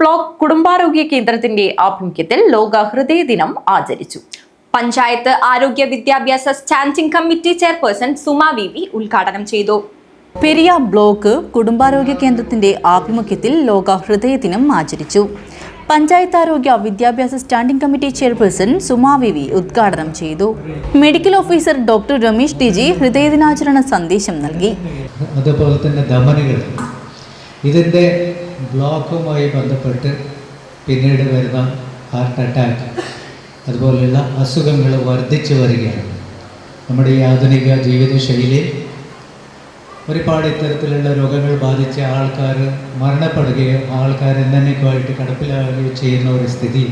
Block കുടുംബാരോഗ്യ കേന്ദ്രത്തിന്റെ ആഭിമുഖ്യത്തിൽ ലോക ഹൃദയ ദിനം ആചരിച്ചു. പഞ്ചായത്ത് ആരോഗ്യ വിദ്യാഭ്യാസ standing committee chairperson Suma V V ഉദ്ഘാടനം ചെയ്തു. പെരിയ ബ്ലോക്ക് കുടുംബാരോഗ്യ കേന്ദ്രത്തിന്റെ ആഭിമുഖ്യത്തിൽ ലോക ഹൃദയ ദിനം ആചരിച്ചു. പഞ്ചായത്ത് ആരോഗ്യ വിദ്യാഭ്യാസ standing committee chairperson Suma V V ഉദ്ഘാടനം ചെയ്തു. Medical officer doctor Ramesh T G ഹൃദയദിനാചരണ സന്ദേശം നൽകി. അതുപോലെ തന്നെ ധമനികൾ. ഇതിന്റെ ബ്ലോക്കുമായി ബന്ധപ്പെട്ട് പിന്നീട് വരുന്ന ഹാർട്ട് അറ്റാക്ക് അതുപോലെയുള്ള അസുഖങ്ങൾ വർദ്ധിച്ചു വരികയാണ്. നമ്മുടെ ഈ ആധുനിക ജീവിതശൈലി ഒരുപാട് ഇത്തരത്തിലുള്ള രോഗങ്ങൾ ബാധിച്ച ആൾക്കാർ മരണപ്പെടുകയും ആൾക്കാർ എന്നേക്കുമായിട്ട് കടപ്പിലാവുകയും ചെയ്യുന്ന ഒരു സ്ഥിതി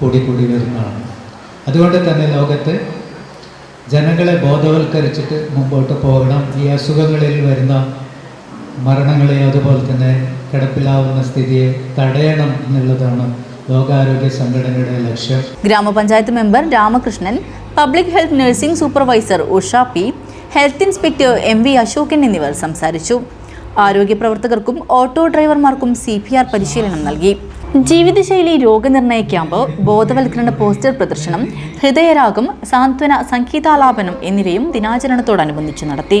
കൂടി കൂടി വരുന്നതാണ്. അതുകൊണ്ട് തന്നെ ലോകത്ത് ജനങ്ങളെ ബോധവൽക്കരിച്ചിട്ട് മുമ്പോട്ട് പോകണം. ഈ അസുഖങ്ങളിൽ വരുന്ന മരണങ്ങളെ അതുപോലെ തന്നെ കിടപ്പിലാവുന്ന സ്ഥിതിയെ തടയണം എന്നുള്ളതാണ് ലോകാരോഗ്യ സംഘടനയുടെ ലക്ഷ്യം. ഗ്രാമപഞ്ചായത്ത് member Ramakrishnan public health nursing supervisor Usha P health inspector M V Ashokan എന്നിവർ സംസാരിച്ചു. ആരോഗ്യ പ്രവർത്തകർക്കും ഓട്ടോ ഡ്രൈവർമാർക്കും സി പി ആർ പരിശീലനം നൽകി. ജീവിതശൈലി രോഗനിർണയ ക്യാമ്പ് ബോധവൽക്കരണ പോസ്റ്റർ പ്രദർശനം ഹൃദയരാഗം സാന്ത്വന സംഗീതാലാപനം എന്നിവയും ദിനാചരണത്തോടനുബന്ധിച്ച് നടത്തി.